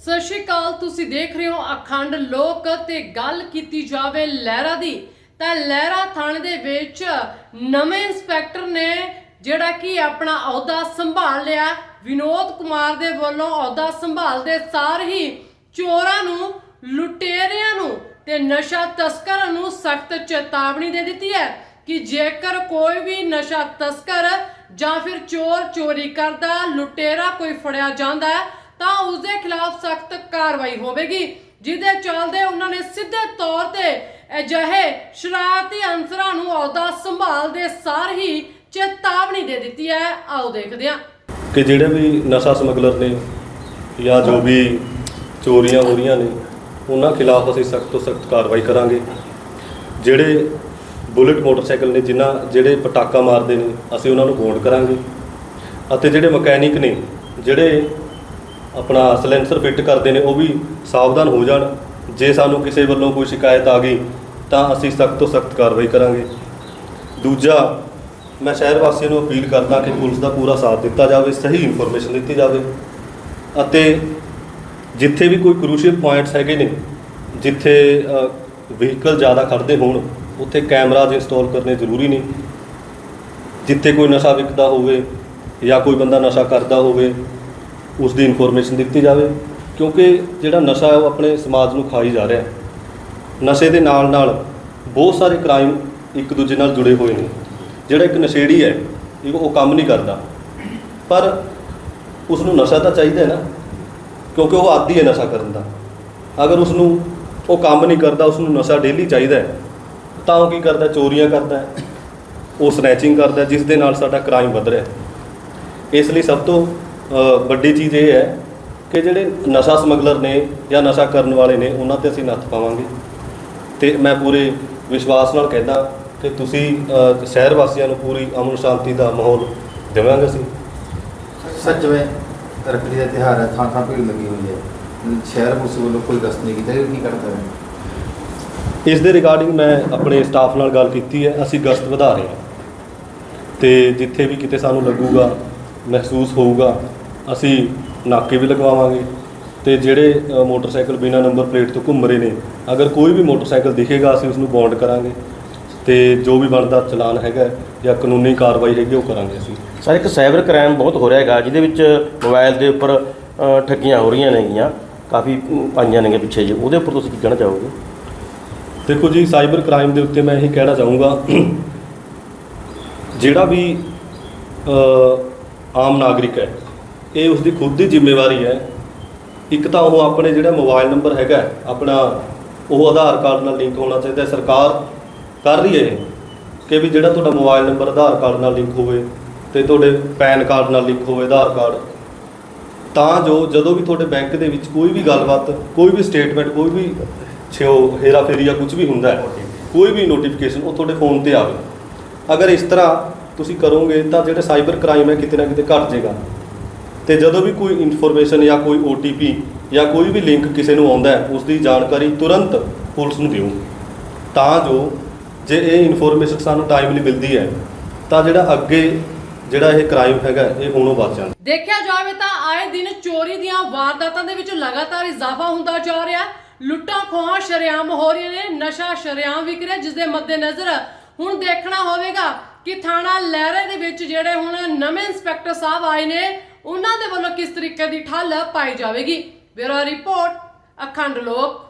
ਸਤਿ ਸ਼੍ਰੀ ਅਕਾਲ, ਤੁਸੀਂ ਦੇਖ ਰਹੇ ਹੋ ਅਖੰਡ ਲੋਕ ਤੇ ਗੱਲ ਕੀਤੀ ਜਾਵੇ ਲਹਿਰਾ ਦੀ। ਤਾਂ ਲਹਿਰਾ ਥਾਣੇ ਦੇ ਵਿੱਚ ਨਵੇਂ ਇੰਸਪੈਕਟਰ ਨੇ ਜਿਹੜਾ ਕਿ ਆਪਣਾ ਅਹੁਦਾ ਸੰਭਾਲ ਲਿਆ, ਵਿਨੋਦ ਕੁਮਾਰ ਦੇ ਵੱਲੋਂ ਅਹੁਦਾ ਸੰਭਾਲਦੇ ਸਾਰ ਹੀ ਚੋਰਾਂ ਨੂੰ, ਲੁਟੇਰਿਆਂ ਨੂੰ ਤੇ ਨਸ਼ਾ ਤਸਕਰਾਂ ਨੂੰ ਸਖਤ ਚੇਤਾਵਨੀ ਦੇ ਦਿੱਤੀ ਹੈ ਕਿ ਜੇਕਰ ਕੋਈ ਵੀ ਨਸ਼ਾ ਤਸਕਰ ਜਾਂ ਫਿਰ ਚੋਰ ਚੋਰੀ ਕਰਦਾ, ਲੁਟੇਰਾ ਕੋਈ ਫੜਿਆ ਜਾਂਦਾ ਹੈ ਤਾਂ ਉਸ ਦੇ ਖਿਲਾਫ ਸਖਤ ਕਾਰਵਾਈ ਹੋਵੇਗੀ, ਜਿਹਦੇ ਚੱਲਦੇ ਉਹਨਾਂ ਨੇ ਸਿੱਧੇ ਤੌਰ ਤੇ ਅਜਿਹੇ ਸ਼ਰਾਰਤੀ ਅਨਸਰਾਂ ਨੂੰ ਅਹੁਦਾ ਸੰਭਾਲਦੇ ਸਾਰ ਹੀ ਚੇਤਾਵਨੀ ਦੇ ਦਿੱਤੀ ਹੈ। ਆਓ ਦੇਖਦੇ ਹਾਂ। ਕਿ ਜਿਹੜੇ ਵੀ ਨਸ਼ਾ ਸਮਗਲਰ ਨੇ ਜਾਂ ਜੋ ਵੀ ਚੋਰੀਆਂ ਹੋ ਰਹੀਆਂ ਨੇ, ਉਹਨਾਂ ਖਿਲਾਫ ਅਸੀਂ ਸਖਤ ਤੋਂ ਸਖਤ ਕਾਰਵਾਈ ਕਰਾਂਗੇ। ਜਿਹੜੇ ਬੁਲਟ ਮੋਟਰਸਾਈਕਲ ਨੇ, ਜਿਨ੍ਹਾਂ ਜਿਹੜੇ ਪਟਾਕਾ ਮਾਰਦੇ ਨੇ, ਅਸੀਂ ਉਹਨਾਂ ਨੂੰ ਬੌਂਡ ਕਰਾਂਗੇ। ਅਤੇ ਜਿਹੜੇ ਮਕੈਨਿਕ ਨੇ, ਜਿਹੜੇ ਆਪਣਾ ਸਿਲੈਂਸਰ ਫਿੱਟ ਕਰਦੇ ਨੇ, ਉਹ ਵੀ ਸਾਵਧਾਨ ਹੋ ਜਾਣ। ਜੇ ਸਾਨੂੰ ਕਿਸੇ ਵੱਲੋਂ ਕੋਈ ਸ਼ਿਕਾਇਤ ਆ ਗਈ, ਤਾਂ ਅਸੀਂ ਸਖਤ ਤੋਂ ਸਖਤ ਕਾਰਵਾਈ ਕਰਾਂਗੇ। ਦੂਜਾ, ਮੈਂ ਸ਼ਹਿਰ ਵਾਸੀਆਂ ਨੂੰ ਅਪੀਲ ਕਰਦਾ ਕਿ ਪੁਲਿਸ ਦਾ ਪੂਰਾ ਸਾਥ ਦਿੱਤਾ ਜਾਵੇ, ਸਹੀ ਇਨਫੋਰਮੇਸ਼ਨ ਦਿੱਤੀ ਜਾਵੇ। ਅਤੇ ਜਿੱਥੇ ਵੀ ਕੋਈ ਕਰੂਸ਼ੀਅਲ ਪੁਆਇੰਟਸ ਹੈਗੇ ਨੇ, ਜਿੱਥੇ ਵਹੀਕਲ ਜ਼ਿਆਦਾ ਖੜਦੇ ਹੋਣ, ਉੱਥੇ ਕੈਮਰਾਜ਼ ਇੰਸਟਾਲ ਕਰਨੇ ਜ਼ਰੂਰੀ ਨੇ। ਜਿੱਥੇ ਕੋਈ ਨਸ਼ਾ ਵਿਕਦਾ ਹੋਵੇ ਜਾਂ ਕੋਈ ਬੰਦਾ ਨਸ਼ਾ ਕਰਦਾ ਹੋਵੇ ਉਸ ਦੀ ਇਨਫੋਰਮੇਸ਼ਨ ਦਿੱਤੀ ਜਾਵੇ, ਕਿਉਂਕਿ ਜਿਹੜਾ ਨਸ਼ਾ ਹੈ ਉਹ ਆਪਣੇ ਸਮਾਜ ਨੂੰ ਖਾਈ ਜਾ ਰਿਹਾ ਹੈ। ਨਸ਼ੇ ਦੇ ਨਾਲ ਨਾਲ ਬਹੁਤ ਸਾਰੇ ਕ੍ਰਾਈਮ ਇੱਕ ਦੂਜੇ ਨਾਲ ਜੁੜੇ ਹੋਏ ਨੇ। ਜਿਹੜਾ ਇੱਕ ਨਸ਼ੇੜੀ ਹੈ, ਇਹ ਉਹ ਕੰਮ ਨਹੀਂ ਕਰਦਾ। ਪਰ ਉਸ ਨੂੰ ਨਸ਼ਾ ਤਾਂ ਚਾਹੀਦਾ ਹੈ ਨਾ, ਕਿਉਂਕਿ ਉਹ ਆਦੀ ਹੈ ਨਸ਼ਾ ਕਰਨ ਦਾ। ਅਗਰ ਉਸ ਨੂੰ ਉਹ ਕੰਮ ਨਹੀਂ ਕਰਦਾ ਉਸ ਨੂੰ ਨਸ਼ਾ ਡੇਲੀ ਚਾਹੀਦਾ ਹੈ, ਤਾਂ ਉਹ ਕੀ ਕਰਦਾ ਚੋਰੀਆਂ ਕਰਦਾ ਉਹ ਸਨੈਚਿੰਗ ਕਰਦਾ ਜਿਸ ਦੇ ਨਾਲ ਸਾਡਾ ਕ੍ਰਾਈਮ ਵੱਧ ਰਿਹਾ ਇਸ ਲਈ ਸਭ ਤੋਂ ਵੱਡੀ ਚੀਜ਼ ਇਹ ਹੈ ਕਿ ਜਿਹੜੇ ਨਸ਼ਾ ਸਮਗਲਰ ਨੇ ਜਾਂ ਨਸ਼ਾ ਕਰਨ ਵਾਲੇ ਨੇ ਉਹਨਾਂ ਤੇ ਅਸੀਂ ਨੱਥ ਪਾਵਾਂਗੇ। ਤੇ ਮੈਂ ਪੂਰੇ ਵਿਸ਼ਵਾਸ ਨਾਲ ਕਹਿੰਦਾ ਕਿ ਤੁਸੀਂ ਸ਼ਹਿਰ ਵਾਸੀਆਂ ਨੂੰ ਪੂਰੀ ਅਮਨ ਸ਼ਾਂਤੀ ਦਾ ਮਾਹੌਲ ਦੇਵਾਂਗੇ ਅਸੀਂ। ਸੱਚ ਵੇ ਰੱਖੜੀ ਦਾ ਤਿਉਹਾਰ ਹੈ ਥਾਂ ਥਾਂ ਭੀੜ ਲੱਗੀ ਹੋਈ ਹੈ। ਸ਼ਹਿਰ ਪੁਲਿਸ ਵੱਲੋਂ ਕੋਈ ਗਸ਼ਤ ਨਹੀਂ ਕੀਤਾ ਇਹ ਕੀ ਕਰਦਾ ਹੈ? ਇਸ ਦੇ ਰਿਗਾਰਡਿੰਗ ਮੈਂ ਆਪਣੇ ਸਟਾਫ ਨਾਲ ਗੱਲ ਕੀਤੀ ਹੈ ਅਸੀਂ ਗਸ਼ਤ ਵਧਾ ਰਹੇ ਹਾਂ। ਤੇ ਜਿੱਥੇ ਵੀ ਕਿਤੇ ਸਾਨੂੰ ਲੱਗੂਗਾ ਮਹਿਸੂਸ ਹੋਊਗਾ ਅਸੀਂ ਨਾਕੇ ਵੀ ਲਗਵਾਵਾਂਗੇ ਤੇ ਜਿਹੜੇ ਅ, ਮੋਟਰਸਾਈਕਲ ਬਿਨਾਂ ਨੰਬਰ ਪਲੇਟ ਤੋਂ ਘੁੰਮ ਰਹੇ ਨੇ ਅਗਰ ਕੋਈ ਵੀ ਮੋਟਰਸਾਈਕਲ ਦਿਖੇਗਾ ਅਸੀਂ ਉਸ ਨੂੰ ਬੌਂਡ ਕਰਾਂਗੇ ਤੇ ਜੋ ਵੀ ਬਣਦਾ ਚਲਾਨ ਹੈਗਾ ਜਾਂ ਕਾਨੂੰਨੀ ਕਾਰਵਾਈ ਹੈਗੀ ਉਹ ਕਰਾਂਗੇ ਅਸੀਂ। ਸਰ ਇੱਕ ਸਾਈਬਰ ਕ੍ਰਾਈਮ ਬਹੁਤ ਹੋ ਰਿਹਾ ਹੈਗਾ ਜਿਹਦੇ ਵਿੱਚ ਮੋਬਾਈਲ ਦੇ ਉੱਪਰ ਅ, ਠੱਗੀਆਂ ਹੋ ਰਹੀਆਂ ਨੇਗੀਆਂ ਕਾਫੀ ਅਮ, ਆਈਆਂ ਨੇਗੀਆਂ ਪਿੱਛੇ ਜੀ ਉਹਦੇ ਉੱਪਰ ਤੁਸੀਂ ਕੀ ਕਹਿਣਾ ਚਾਹੋਗੇ? ਦੇਖੋ ਜੀ ਸਾਈਬਰ ਕ੍ਰਾਈਮ ਦੇ ਉੱਤੇ ਮੈਂ ਇਹ ਕਹਿਣਾ ਚਾਹੂੰਗਾ ਜਿਹੜਾ ਵੀ ਅ, ਆਮ ਨਾਗਰਿਕ ਹੈ ਇਹ ਉਸ ਦੀ ਖੁਦ ਦੀ ਜ਼ਿੰਮੇਵਾਰੀ ਹੈ। ਇੱਕ ਤਾਂ ਉਹ ਆਪਣੇ ਜਿਹੜਾ ਮੋਬਾਈਲ ਨੰਬਰ ਹੈਗਾ ਆਪਣਾ ਉਹ ਆਧਾਰ ਕਾਰਡ ਨਾਲ ਲਿੰਕ ਹੋਣਾ ਚਾਹੀਦਾ ਸਰਕਾਰ ਕਰ ਰਹੀ ਹੈ ਕਿ ਵੀ ਜਿਹੜਾ ਤੁਹਾਡਾ ਮੋਬਾਈਲ ਨੰਬਰ ਆਧਾਰ ਕਾਰਡ ਨਾਲ ਲਿੰਕ ਹੋਵੇ ਤੇ ਤੁਹਾਡੇ ਪੈਨ ਕਾਰਡ ਨਾਲ ਲਿੰਕ ਹੋਵੇ, ਆਧਾਰ ਕਾਰਡ। ਤਾਂ ਜੋ ਜਦੋਂ ਵੀ ਤੁਹਾਡੇ ਬੈਂਕ ਦੇ ਵਿੱਚ ਕੋਈ ਵੀ ਗੱਲਬਾਤ, ਕੋਈ ਵੀ ਸਟੇਟਮੈਂਟ, ਕੋਈ ਵੀ ਛਿਓ ਹੇਰਾ ਫੇਰੀ ਜਾਂ ਕੁਝ ਵੀ ਹੁੰਦਾ ਹੈ, ਕੋਈ ਵੀ ਨੋਟੀਫਿਕੇਸ਼ਨ ਉਹ ਤੁਹਾਡੇ ਫੋਨ ਤੇ ਆਵੇ। ਅਗਰ ਇਸ ਤਰ੍ਹਾਂ ਤੁਸੀਂ ਕਰੋਗੇ ਤਾਂ ਜਿਹੜੇ ਸਾਈਬਰ ਕ੍ਰਾਈਮ ਹੈ ਕਿਤੇ ਨਾ ਕਿਤੇ ਘਟ ਜਾਏਗਾ। ਤੇ ਜਦੋਂ ਵੀ ਕੋਈ ਇਨਫੋਰਮੇਸ਼ਨ ਜਾਂ ਕੋਈ OTP ਜਾਂ ਕੋਈ ਵੀ ਲਿੰਕ ਕਿਸੇ ਨੂੰ ਆਉਂਦਾ ਹੈ ਉਸ ਦੀ ਜਾਣਕਾਰੀ ਤੁਰੰਤ ਪੁਲਿਸ ਨੂੰ ਦਿਓ। ਤਾਂ ਜੋ ਜੇ ਇਹ ਇਨਫੋਰਮੇਸ਼ਨ ਸਾਨੂੰ ਟਾਈਮਲੀ ਮਿਲਦੀ ਹੈ, ਤਾਂ ਜਿਹੜਾ ਅੱਗੇ ਜਿਹੜਾ ਇਹ ਕ੍ਰਾਈਮ ਹੈਗਾ, ਇਹ ਹੋਣੋਂ ਬਚ ਜਾਂਦਾ। ਦੇਖਿਆ ਜਾਵੇ ਤਾਂ ਆਏ ਦਿਨ ਚੋਰੀ ਦੀਆਂ ਵਾਰਦਾਤਾਂ ਦੇ ਵਿੱਚ ਲਗਾਤਾਰ ਇਜ਼ਾਫਾ ਹੁੰਦਾ ਜਾ ਰਿਹਾ। ਲੁੱਟਾਂ ਖੋਹਾਂ ਸ਼ਰੇਆਮ ਹੋ ਰਹੀਆਂ ਨੇ, ਨਸ਼ਾ ਸ਼ਰੇਆਮ ਵਿਕ ਰਿਹਾ ਜਿਸ ਦੇ ਮੱਦੇਨਜ਼ਰ ਹੁਣ ਦੇਖਣਾ ਹੋਵੇਗਾ ਕਿ ਥਾਣਾ ਲਹਿਰੇ ਦੇ ਵਿੱਚ ਜਿਹੜੇ ਹੁਣ ਨਵੇਂ ਇੰਸਪੈਕਟਰ ਸਾਹਿਬ ਆਏ ਨੇ ਉਹਨਾਂ ਦੇ ਵੱਲੋਂ ਕਿਸ ਤਰੀਕੇ ਦੀ ਠੱਲ ਪਾਈ ਜਾਵੇਗੀ? ਬਿਊਰੋ ਰਿਪੋਰਟ ਅਖੰਡ ਲੋਕ।